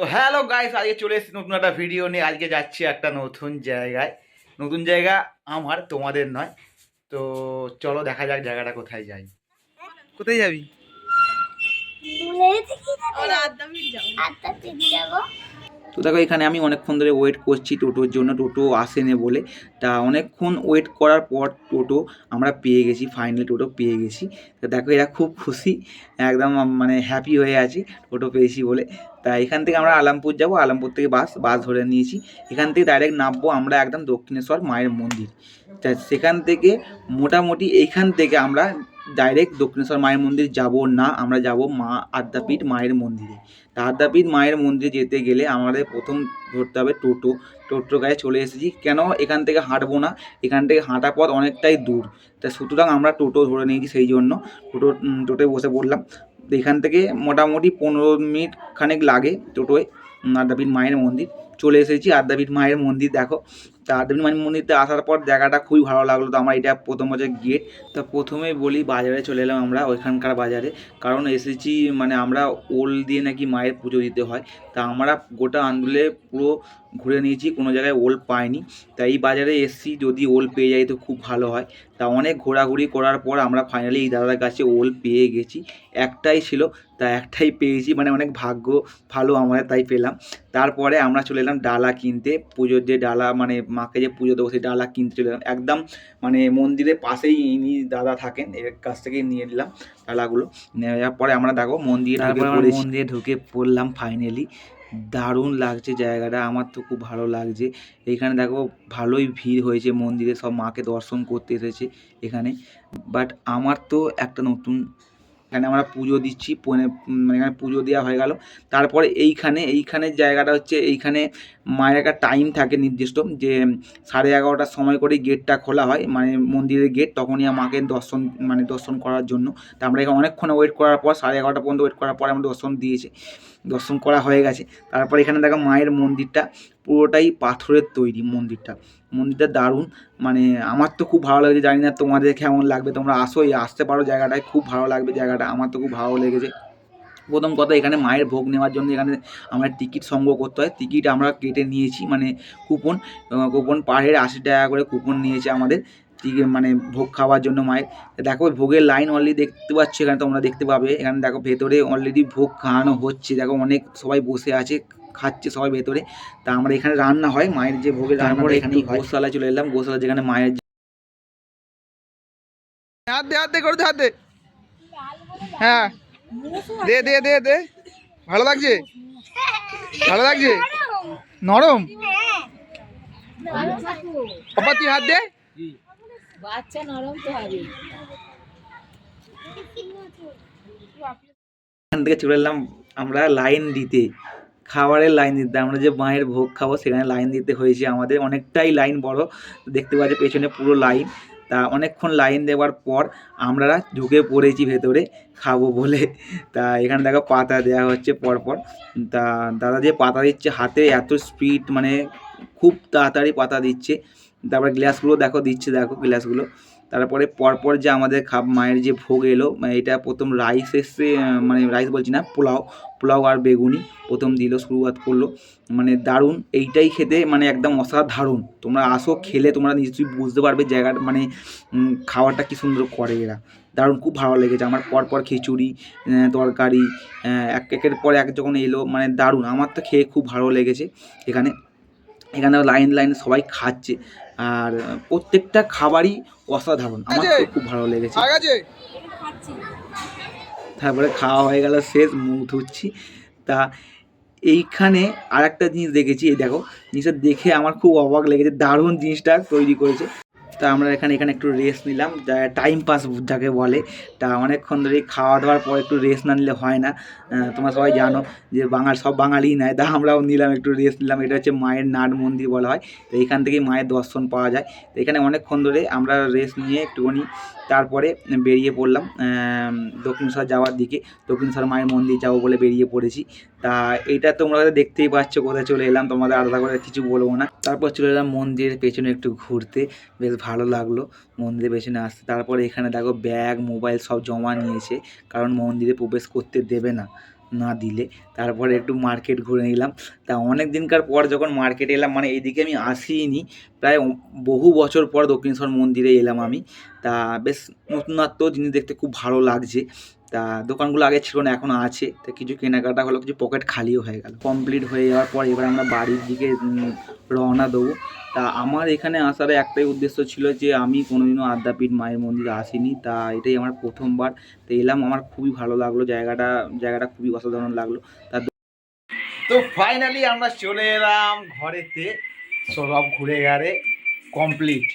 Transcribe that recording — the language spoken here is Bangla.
তো হ্যালো গাইস আজকে চলে এসেছি নতুন একটা ভিডিও নিয়ে। আজকে যাচ্ছি একটা নতুন জায়গায়। নতুন জায়গা আমার তোমাদের নয়। তো চলো দেখা যাক জায়গাটা কোথায় যাই। কোথায় যাবি? তো দেখো এখানে আমি অনেকক্ষণ ধরে ওয়েট করছি টোটোর জন্য, টোটো আসেনি বলে। তা অনেকক্ষণ ওয়েট করার পর টোটো আমরা পেয়ে গেছি ফাইনালি টোটো পেয়ে গেছি। তো দেখো এরা খুব খুশি, একদম মানে হ্যাপি হয়ে আছি, টোটো পেয়েছি বলে। তা এখান থেকে আমরা আলামপুর যাব, আলামপুর থেকে বাস বাস ধরে নিয়েছি। এখান থেকে ডাইরেক্ট নামবো আমরা একদম দক্ষিণেশ্বর মায়ের মন্দির। তা সেখান থেকে মোটামুটি এইখান থেকে আমরা ডাইরেক্ট দক্ষিণেশ্বর মায়ের মন্দির যাব না, আমরা যাব মা আদ্যাপীঠ মায়ের মন্দিরে। তা আদ্যাপীঠ মায়ের মন্দিরে যেতে গেলে আমাদের প্রথম ধরতে হবে টোটো। টোটো গায়ে চলে এসেছি। কেন? এখান থেকে হাঁটবো না। এখান থেকে হাঁটা পথ অনেকটাই দূর। তা সুতরাং আমরা টোটো ধরে নিয়েছি সেই জন্য। টোটো টোটোয় বসে পড়লাম। এখান থেকে মোটামুটি পনেরো মিনিট খানেক লাগে টোটোয় আদ্যাপীঠ মায়ের মন্দির। চলে এসেছি আদ্যাপীঠ মায়ের মন্দির, দেখো। আদ্যাপীঠ মায়ের মন্দিরতে আসার পর জায়গাটা খুবই ভালো লাগল। তো আমার এটা প্রথম হচ্ছে গেট তা প্রথমে বলি বাজারে চলে এলাম আমরা ওইখানকার বাজারে। কারণ এসেছি মানে আমরা ওল দিয়ে নাকি মায়ের পুজো দিতে হয়। তা আমরা গোটা আন্দোলে পুরো ঘুরে নিয়েছি, কোনো জায়গায় ওল পাইনি। তাই এই বাজারে এসছি, যদি ওল পেয়ে যাই তো খুব ভালো হয়। তা অনেক ঘোরাঘুরি করার পর আমরা ফাইনালি এই দাদার কাছে ওল পেয়ে গেছি। একটাই ছিল, তা একটাই পেয়েছি মানে অনেক ভাগ্য ভালো আমরা তাই পেলাম। তারপরে আমরা চলে এলাম ডালা কিনতে। পুজোর যে ডালা মানে মাকে যে পুজো দেবো সেই ডালা কিনতে চলে একদম মানে মন্দিরের পাশেই ইনি দাদা থাকেন এর কাছ থেকেই নিয়ে নিলাম ডালাগুলো। নেওয়ার পরে আমরা দেখো মন্দিরে মন্দিরে ঢুকে পড়লাম ফাইনালি দারুণ লাগছে জায়গাটা আমার তো খুব ভালো লাগছে। এখানে দেখো ভালোই ভিড় হয়েছে মন্দিরে সব মাকে দর্শন করতে এসেছে এখানে। বাট আমার তো একটা নতুন এখানে আমরা পুজো দিচ্ছি মানে এখানে পুজো দেওয়া হয়ে গেল। তারপরে এইখানে এইখানের জায়গাটা হচ্ছে, এইখানে মায়ের একটা টাইম থাকে নির্দিষ্ট, যে সাড়ে এগারোটার সময় করে গেটটা খোলা হয় মানে মন্দিরের গেট তখনই আমাকে দর্শন মানে দর্শন করার জন্য। তা আমরা এখানে অনেকক্ষণ ওয়েট করার পর, সাড়ে এগারোটা পর্যন্ত ওয়েট করার পর আমরা দর্শন দিয়েছি। দর্শন করা হয়ে গেছে। তারপর এখানে দেখো মায়ের মন্দিরটা পুরোটাই পাথরের তৈরি মন্দিরটা। মন্দিরটা দারুণ। মানে আমার তো খুব ভালো লাগছে, জানি না তোমাদের কেমন লাগবে। তোমরা আসো, এই আসতে পারো জায়গাটায়। খুব ভালো লাগবে জায়গাটা, আমার তো খুব ভালো লেগেছে। প্রথম কথা, এখানে মায়ের ভোগ নেওয়ার জন্য এখানে আমরা টিকিট সংগ্রহ করতে হয়। টিকিট আমরা কেটে নিয়েছি মানে কুপন কুপন পার হেড আশি টাকা করে কুপন নিয়েছে আমাদের। মানে ভোগ খাওয়ার জন্য মায়ের দেখো ভোগের লাইন অলরেডি দেখতে পাচ্ছ এখানে তোমরা দেখতে পাবে। এখানে দেখো ভেতরে অলরেডি ভোগ খাওয়ানো হচ্ছে। দেখো অনেক সবাই বসে আছে খাচ্ছে সবাই ভেতরে। তা আমরা এখানে রান্না হয় মায়ের যে ভোগের রান্না এখানে গোশালায় চলে এলাম। গোশালা যেখানে মায়ের হাত দে হাত দে করে দে হাত দে। হ্যাঁ। দে দে দে দে। ভালো লাগছে? ভালো লাগছে? নরম? পাপা তুই হাত দে। বাচ্চা নরম তো হবে। এখান থেকে চলে এলাম আমরা লাইন দিতে। খাবারের লাইন দিতে। আমরা যে মায়ের ভোগ খাব সেখানে লাইন দিতে হয়েছে। আমাদের অনেকটাই লাইন বড়। দেখতে পাচ্ছি পেছনে পুরো লাইন। তা অনেকক্ষণ লাইন দেওয়ার পর আমরা ঢুকে পড়েছি ভেতরে। খাব বলে। তা এখানে দেখো পাতা দেওয়া হচ্ছে পরপর। তা দাদা যে পাতা দিচ্ছে, হাতে এত স্পিড মানে খুব তাড়াতাড়ি পাতা দিচ্ছে। তারপরে গ্লাসগুলো দেখো, দিচ্ছে দেখো গ্লাসগুলো তারপরে পরপর যে আমাদের খাব মায়ের যে ভোগ এলো মানে এটা প্রথম রাইস এসছে মানে রাইস বলছি না, পোলাও পোলাও আর বেগুনি প্রথম দিল, শুরুয়াত করল। মানে দারুণ, এইটাই খেতে মানে একদম অসাধারণ। তোমরা আসো, খেলে তোমরা নিশ্চয়ই বুঝতে পারবে জায়গার মানে খাওয়াটা কি সুন্দর করে এরা। দারুণ, খুব ভালো লেগেছে। আমার পরপর খিচুড়ি তরকারি এক একের পর এক যখন এলো মানে দারুণ। আমার তো খেয়ে খুব ভালো লেগেছে এখানে। এখানে লাইন লাইন সবাই খাচ্ছে। আর প্রত্যেকটা খাবারই অসাধারণ। আমার তো খুব ভালো লেগেছে। তারপরে খাওয়া হয়ে গেল শেষ মুখ ধুচ্ছি। তা এইখানে আর একটা জিনিস দেখেছি এই দেখো জিনিসটা দেখে আমার খুব অবাক লেগেছে দারুণ জিনিসটা তৈরি করেছে। তা আমরা এখানে এখানে একটু রেস্ট নিলাম। যা টাইম পাস যাকে বলে। তা অনেকক্ষণ ধরে খাওয়া দাওয়ার পর একটু রেস্ট না নিলে হয় না। তোমরা সবাই জানো যে বাঙাল, সব বাঙালিই নেয়। তা আমরাও নিলাম, একটু রেস্ট নিলাম। এটা হচ্ছে মায়ের নাট মন্দির বলা হয়। তো এখান থেকেই মায়ের দর্শন পাওয়া যায়। তো এখানে অনেকক্ষণ ধরে আমরা রেস্ট নিয়ে একটুখানি তারপরে বেরিয়ে পড়লাম দক্ষিণেশ্বর যাওয়ার দিকে। দক্ষিণেশ্বর মায়ের মন্দির যাব বলে বেরিয়ে পড়েছি। তা এটা তোমরা দেখতেই পাচ্ছ, কোথায় চলে এলাম, তোমাদের আলাদা করে কিছু বলব না। তারপর চলে এলাম মন্দিরের পেছনে একটু ঘুরতে, বেশ ভালো লাগল মন্দিরের পেছনে আসতে। তারপর এখানে দেখো ব্যাগ, মোবাইল সব জমা নিয়েছে, কারণ মন্দিরে প্রবেশ করতে দেবে না। না দিলে, তারপরে একটু মার্কেট ঘুরে নিলাম। তা অনেক দিনকার পর যখন মার্কেটে এলাম মানে এইদিকে আমি আসিনি, প্রায় বহু বছর পর দক্ষিণেশ্বর মন্দিরে এলাম আমি। তা বেশ নতুনত্ব, জিনিস দেখতে খুব ভালো লাগছে। তা দোকানগুলো আগে ছিল না, এখন আছে। তা কিছু কেনাকাটা হলো, কিছু পকেট খালিও হয়ে গেল। কমপ্লিট হয়ে যাওয়ার পর এবার আমরা বাড়ির দিকে রওনা দেবো। তা আমার এখানে আসার একটাই উদ্দেশ্য ছিল যে আমি কোনোদিনও আদ্যাপীঠ মায়ের মন্দিরে আসিনি। তা এটাই আমার প্রথমবার। তো এলাম, আমার খুবই ভালো লাগল। জায়গাটা জায়গাটা খুবই অসাধারণ লাগল। তা তো ফাইনালি আমরা চলে এলাম ঘরেতে। সব ঘুরে গেলে কমপ্লিট